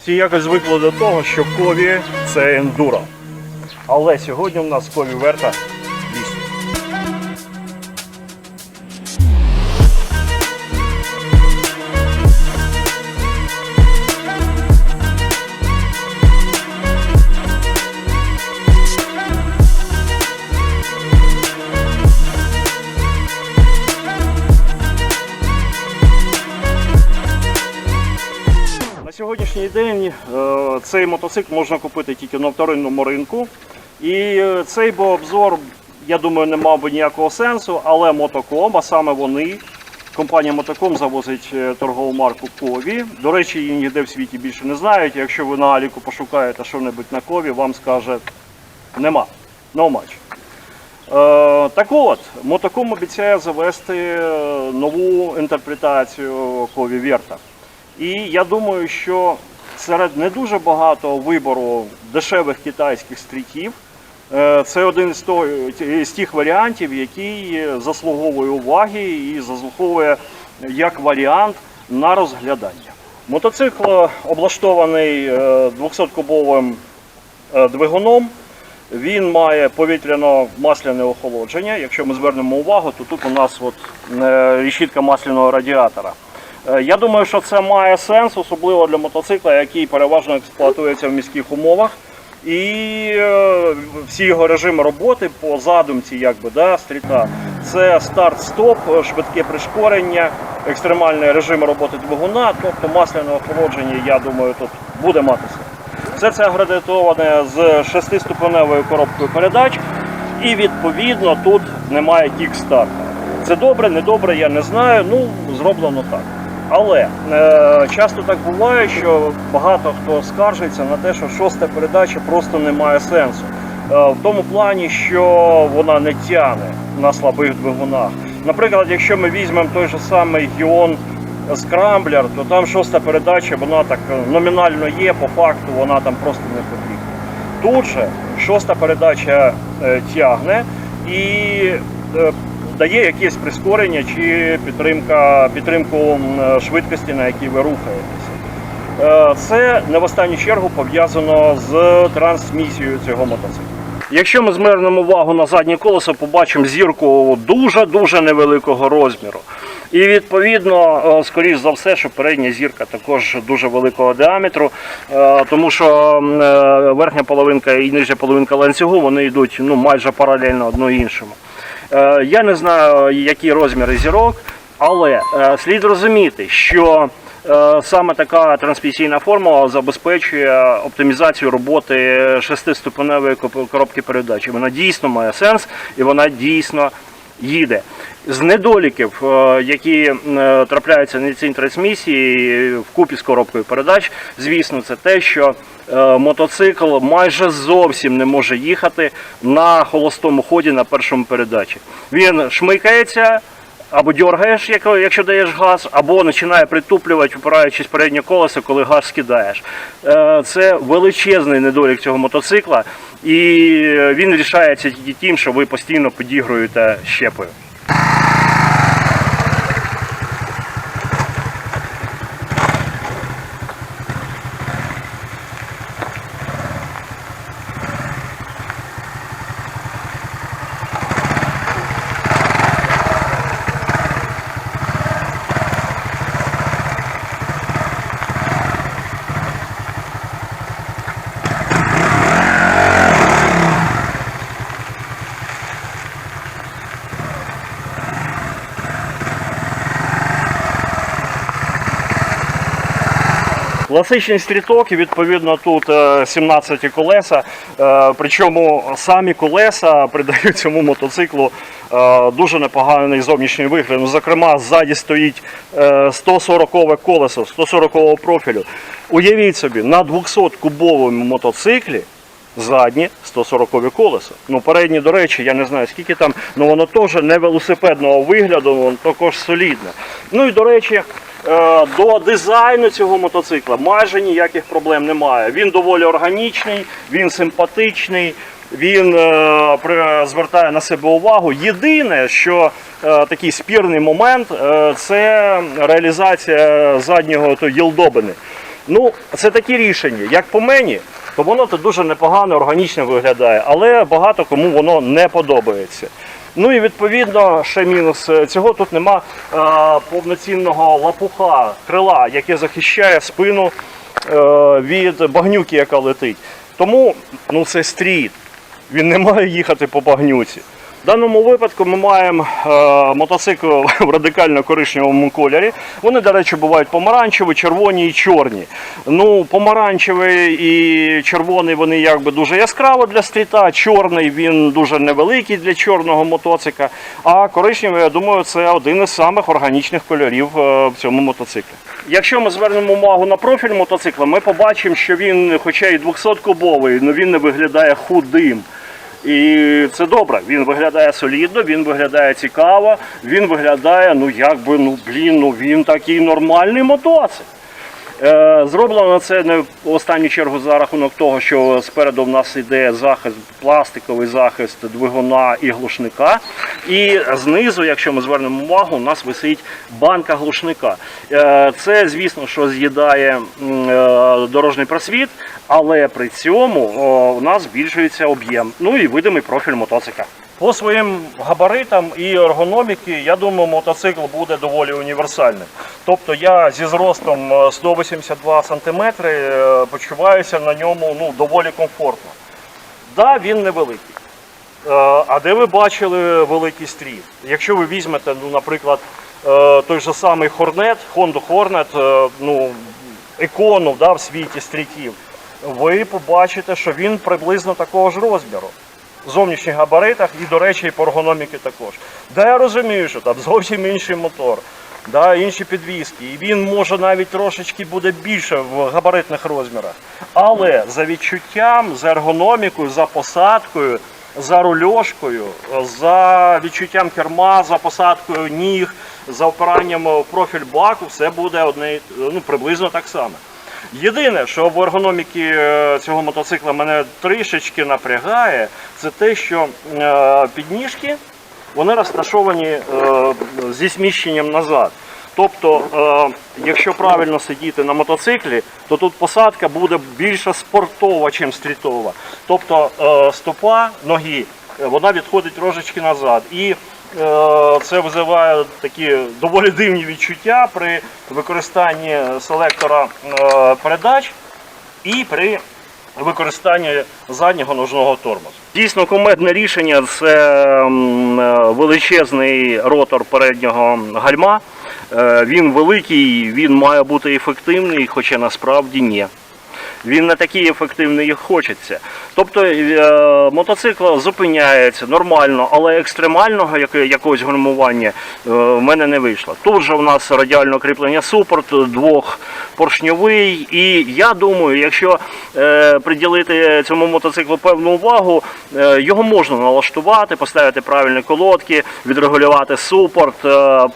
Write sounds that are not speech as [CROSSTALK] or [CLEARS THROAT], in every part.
Всі якось звикли до того, що кові це ендуро. Але сьогодні у нас кові верта день е, цей мотоцикл можна купити тільки на вторинному ринку. І е, цей би обзор, я думаю, не мав би ніякого сенсу, але Мотоком, а саме вони, компанія Мотоком завозить е, торгову марку Кові. До речі, її ніде в світі більше не знають. Якщо ви на Аліку пошукаєте що-небудь на Кові, вам скаже нема. No match. Так от, Мотоком обіцяє завести нову інтерпретацію Кові Верта. І я думаю, що серед не дуже багато вибору дешевих китайських стрітів е, це один з, тих варіантів, який заслуговує уваги і заслуговує як варіант на розглядання. Мотоцикл облаштований е, 200-кубовим е, двигуном. Він має повітряно-масляне охолодження. Якщо ми звернемо увагу, то тут у нас от, е, решітка масляного радіатора. Е, Я думаю, що це має сенс, особливо для мотоцикла, який переважно експлуатується в міських умовах. І е, всі його режими роботи по задумці якби, да, стріта це старт-стоп, швидке пришкорення, екстремальний режим роботи двигуна, тобто масляне охолодження, я думаю, тут буде матися. Все це агредитоване з шестиступеневою коробкою передач, і відповідно тут немає кікстарта. Це добре, не добре, я не знаю. Ну, зроблено так. Але е, часто так буває, що багато хто скаржиться на те, що шоста передача просто не має сенсу. Е, в тому плані, що вона не тяне на слабих двигунах. Наприклад, якщо ми візьмемо той же самий Гіон Скрамблер, то там шоста передача, вона так е, номінально є, по факту вона там просто не потрібна. Тут же шоста передача е, тягне і е, дає якесь прискорення чи підтримка, підтримку швидкості, на якій ви рухаєтеся. Е, Це не в останню чергу пов'язано з трансмісією цього мотоцикла. Якщо ми звернемо увагу на заднє колесо, побачимо зірку дуже-дуже невеликого розміру. І відповідно, е, скоріш за все, що передня зірка також дуже великого діаметру, е, тому що верхня половинка і нижня половинка ланцюгу вони йдуть ну, майже паралельно одно іншому. Е, Я не знаю, які розміри зірок, але е, слід розуміти, що е, саме така трансмісійна формула забезпечує оптимізацію роботи шестиступеневої коробки передач. Вона дійсно має сенс і вона дійсно їде. З недоліків, е, які е, трапляються на цій трансмісії вкупі з коробкою передач, звісно, це те, що е, мотоцикл майже зовсім не може їхати на холостому ході на першому передачі. Він шмикається. Або дергаєш, як- якщо даєш газ, або починає притуплювати, впираючись переднє колесо, коли газ скидаєш. Е, Це величезний недолік цього мотоцикла, і він рішається тільки тим, що ви постійно підігруєте щепою. Класичний стріток, відповідно тут е, 17 колеса. Е, Причому самі колеса придають цьому мотоциклу е, дуже непоганий зовнішній вигляд. Ну, Зокрема, ззаді стоїть е, 140 колесо, 140 профілю. Уявіть собі, на 200-кубовому мотоциклі задні 140 колеса. Ну, передні, до речі, я не знаю скільки там, ну воно теж не велосипедного вигляду, воно також солідне. Ну і до речі, е, до дизайну цього мотоцикла майже ніяких проблем немає. Він доволі органічний, він симпатичний. Він е, звертає на себе увагу. Єдине, що е, такий спірний момент, е, це реалізація заднього то, єлдобини. Ну, це такі рішення. Як по мені, то воно то дуже непогано, органічно виглядає, але багато кому воно не подобається. Ну і відповідно ще мінус е, цього тут нема е, повноцінного лапуха, крила, яке захищає спину е, від багнюки, яка летить. Тому ну, це стріт. Він не має їхати по багнюці. В даному випадку ми маємо е, мотоцикл [LAUGHS] в радикально коричневому кольорі. Вони, до речі, бувають помаранчеві, червоні і чорні. Ну, помаранчевий і червоний вони якби дуже яскраво для стріта, чорний він дуже невеликий для чорного мотоцикла. А коричневий, я думаю, це один із самих органічних кольорів е, в цьому мотоциклі. Якщо ми звернемо увагу на профіль мотоцикла, ми побачимо, що він, хоча і 200-кубовий, але він не виглядає худим. І це добре. Він виглядає солідно, він виглядає цікаво, він виглядає, ну якби, ну блін, ну він такий нормальний мотоцикл. Е, Зроблено це не в останню чергу за рахунок того, що спереду в нас йде захист, пластиковий захист двигуна і глушника. І знизу, якщо ми звернемо увагу, у нас висить банка глушника. Е, Це, звісно, що з'їдає е, дорожній просвіт, але при цьому у нас збільшується об'єм. Ну і видимий профіль мотоцикла. По своїм габаритам і ергономіки, я думаю, мотоцикл буде доволі універсальним. Тобто я зі зростом е, 182 см почуваюся на ньому ну, доволі комфортно. Да, він невеликий. Е, А де ви бачили великий стріт? Якщо ви візьмете, ну, наприклад, е, той же самий Hornet, Honda Hornet, е, ну, ікону да, в світі стрітів, ви побачите, що він приблизно такого ж розміру. Зовнішніх габаритах і, до речі, і по ергономіки також. Да, я розумію, що там зовсім інший мотор, да, інші підвіски. І він може навіть трошечки буде більше в габаритних розмірах. Але за відчуттям, за ергономікою, за посадкою, за рульошкою, за відчуттям керма, за посадкою ніг, за опиранням профіль баку, все буде одне, ну, приблизно так само. Єдине, що в ергономіки е, цього мотоцикла мене трішечки напрягає, це те, що е, підніжки вони розташовані е, зі зміщенням назад. Тобто, якщо правильно сидіти на мотоциклі, то тут посадка буде більше спортова, ніж стрітова. Тобто стопа ноги вона відходить трошечки назад. І це визиває такі доволі дивні відчуття при використанні селектора е, передач і при використанні заднього ножного тормозу. Дійсно, кумедне рішення це е, величезний ротор переднього гальма. Е, Він великий, він має бути ефективний, хоча насправді ні. Він не такий ефективний, як хочеться. Тобто е, мотоцикл зупиняється нормально, але екстремального якогось гальмування е, в мене не вийшло. Тут же у нас радіальне кріплення супорт, двохпоршньовий. І я думаю, якщо е, приділити цьому мотоциклу певну увагу, його можна налаштувати, поставити правильні колодки, відрегулювати супорт,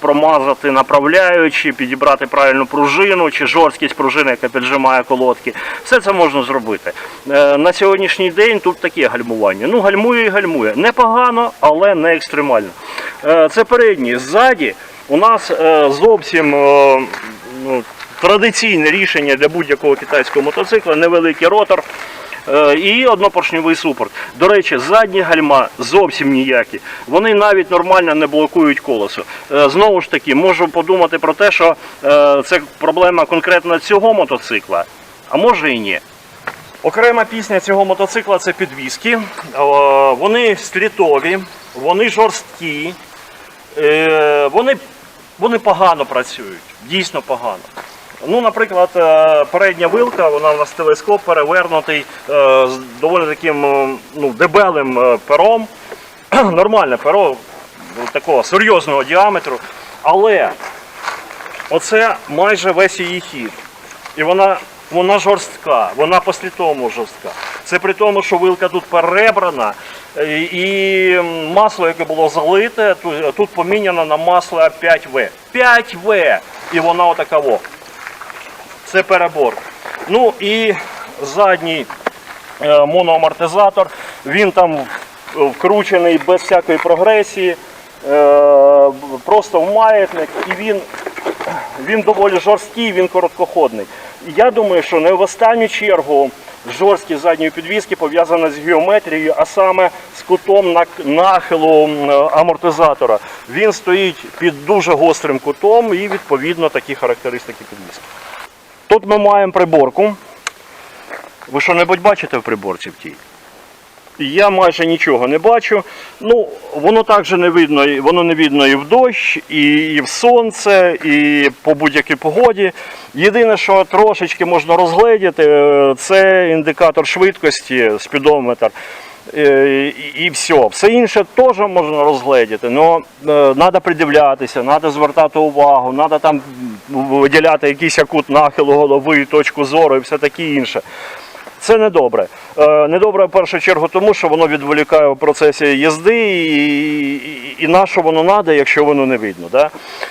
промазати направляючи, підібрати правильну пружину чи жорсткість пружини, яка піджимає колодки. Все це можна зробити. Е, На сьогоднішній день тут таке гальмування. Ну, гальмує і гальмує. Непогано, але не екстремально. Е, Це передній. Ззаді у нас е, зовсім ну, традиційне рішення для будь-якого китайського мотоцикла, невеликий ротор. І однопоршньовий супорт. До речі, задні гальма зовсім ніякі. Вони навіть нормально не блокують колесо. Знову ж таки, можу подумати про те, що це проблема конкретно цього мотоцикла, а може і ні. Окрема пісня цього мотоцикла це підвіски. Вони стрітові, вони жорсткі, е, вони, вони погано працюють, дійсно погано. Ну, наприклад, е, передня вилка, вона у нас телескоп перевернутий е, з доволі таким ну, дебелим пером. [CLEARS THROAT] Нормальне перо такого серйозного діаметру. Але оце майже весь її хід. І вона, вона жорстка, вона по-слітовому жорстка. Це при тому, що вилка тут перебрана, і, і масло, яке було залите, тут, тут поміняно на масло 5В. 5В! І вона отакаво. Це перебор. Ну і задній е, моноамортизатор, він там вкручений без всякої прогресії, е, просто в маятник, і він, він доволі жорсткий, він короткоходний. Я думаю, що не в останню чергу жорсткість задньої підвіски пов'язана з геометрією, а саме з кутом нахилу амортизатора. Він стоїть під дуже гострим кутом і відповідно такі характеристики підвіски. Тут ми маємо приборку. Ви що-небудь бачите в приборці в тій? Я майже нічого не бачу. Ну, воно також не видно, воно не видно і в дощ, і, в сонце, і по будь-якій погоді. Єдине, що трошечки можна розгледіти, е, це індикатор швидкості, спідометр. Е, І, все. Все інше теж можна розгледіти, але треба придивлятися, треба звертати увагу, треба там виділяти якийсь кут нахилу голови, точку зору і все таке інше. Це недобре. Е, Недобре в першу чергу тому, що воно відволікає в процесі їзди, і, і, і на що воно треба, якщо воно не видно. Да?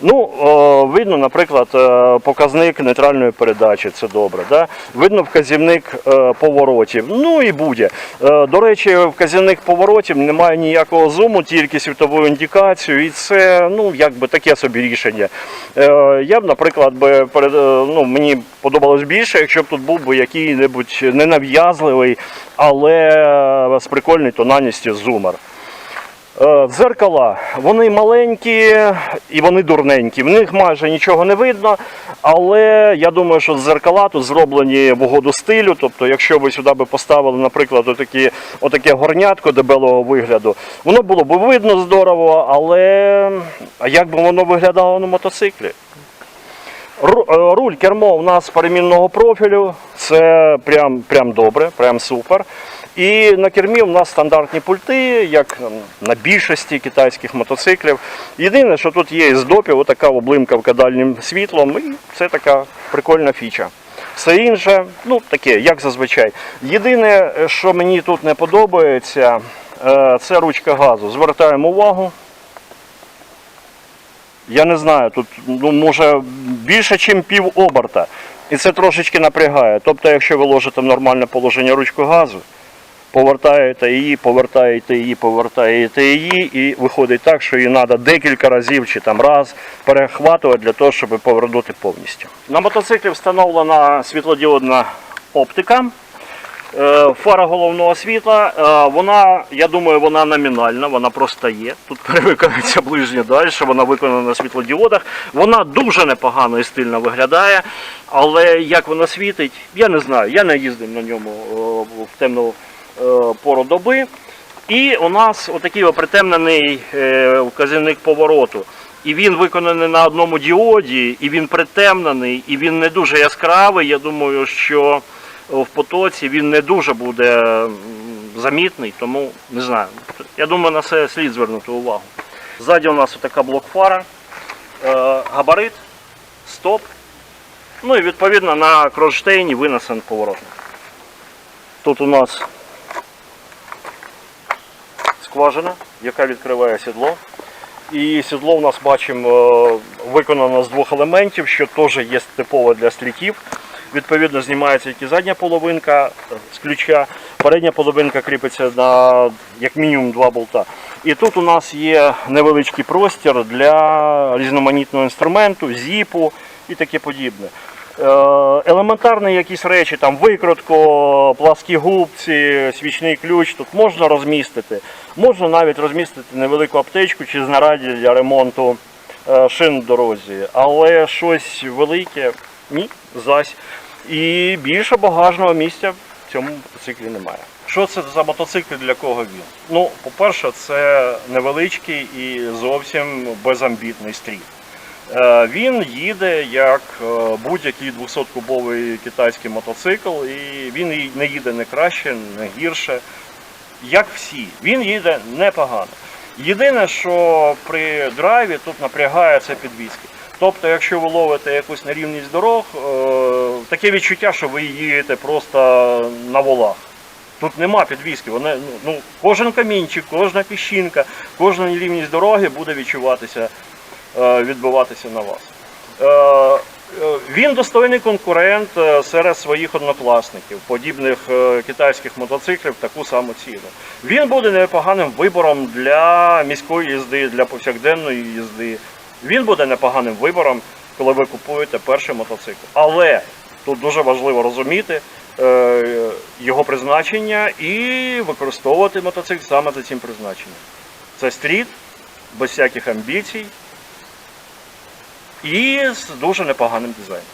Ну, е, видно, наприклад, е, показник нейтральної передачі, це добре. Да? Видно вказівник поворотів. Ну і буде. До речі, вказівник поворотів немає ніякого зуму, тільки світову індикацію, і це ну, якби таке собі рішення. Я б, наприклад, би ну, мені подобалось більше, якщо б тут був би який-небудь ненав'язливий, але е, з прикольною тональністю зумер. Е, Дзеркала, вони маленькі і вони дурненькі. В них майже нічого не видно, але я думаю, що дзеркала тут зроблені в угоду стилю. Тобто, якщо ви сюди би поставили, наприклад, отакі, отаке горнятко дебелого вигляду, воно було б видно здорово, але як би воно виглядало на мотоциклі? Е, Руль кермо у нас перемінного профілю, це прям, прям добре, прям супер. І на кермі у нас стандартні пульти, як на більшості китайських мотоциклів. Єдине, що тут є із допів, така облимкавка дальнім світлом, і це така прикольна фіча. Все інше, ну таке, як зазвичай. Єдине, е, що мені тут не подобається, е, це ручка газу. Звертаємо увагу. Я не знаю, тут ну, може більше, ніж пів оберта. І це трошечки напрягає. Тобто, якщо ви ложите в нормальне положення ручку газу, повертаєте її, повертаєте її, повертаєте її, і виходить так, що її треба декілька разів чи там раз перехватувати для того, щоб повернути повністю. На мотоциклі встановлена світлодіодна оптика. Е, Фара головного світла, е, вона, я думаю, вона номінальна, вона просто є. Тут перемикається ближнє далі, вона виконана на світлодіодах. Вона дуже непогано і стильно виглядає, але як вона світить, я не знаю. Я не їздив на ньому е, в темну пору доби. І у нас отакий притемнений вказівник повороту. І він виконаний на одному діоді, і він притемнений, і він не дуже яскравий. Я думаю, що в потоці він не дуже буде замітний, тому не знаю. Я думаю, на це слід звернути увагу. Ззаді у нас така блокфара, е, габарит, стоп. Ну і відповідно на кронштейні винесен поворотник. Тут у нас скважина, яка відкриває сідло. І сідло у нас бачимо е, виконано з двох елементів, що теж є типово для слітів. Відповідно, знімається і задня половинка з ключа, передня половинка кріпиться на як мінімум два болта. І тут у нас є невеличкий простір для різноманітного інструменту, зіпу і таке подібне. Е, Елементарні якісь речі, там викрутко, пласкі губці, свічний ключ тут можна розмістити. Можна навіть розмістити невелику аптечку чи знаряддя для ремонту е, шин в дорозі. Але щось велике ні, зась. І більше багажного місця в цьому мотоциклі немає. Що це за мотоцикл для кого він? Ну, по-перше, це невеличкий і зовсім безамбітний стріт. Е, Він їде як е, будь-який 200-кубовий китайський мотоцикл, і він не їде не краще, не гірше. Як всі, він їде непогано. Єдине, що при драйві тут напрягає це підвіски. Тобто, якщо ви ловите якусь нерівність дорог, е, таке відчуття, що ви їдете просто на волах. Тут нема підвіски. Вони, ну, кожен камінчик, кожна піщинка, кожна нерівність дороги буде відчуватися, е, відбиватися на вас. Е, Він достойний конкурент серед своїх однокласників, подібних китайських мотоциклів таку саму ціну. Він буде непоганим вибором для міської їзди, для повсякденної їзди. Він буде непоганим вибором, коли ви купуєте перший мотоцикл. Але Тут дуже важливо розуміти е, його призначення і використовувати мотоцикл саме за цим призначенням. Це стріт, без всяких амбіцій і з дуже непоганим дизайном.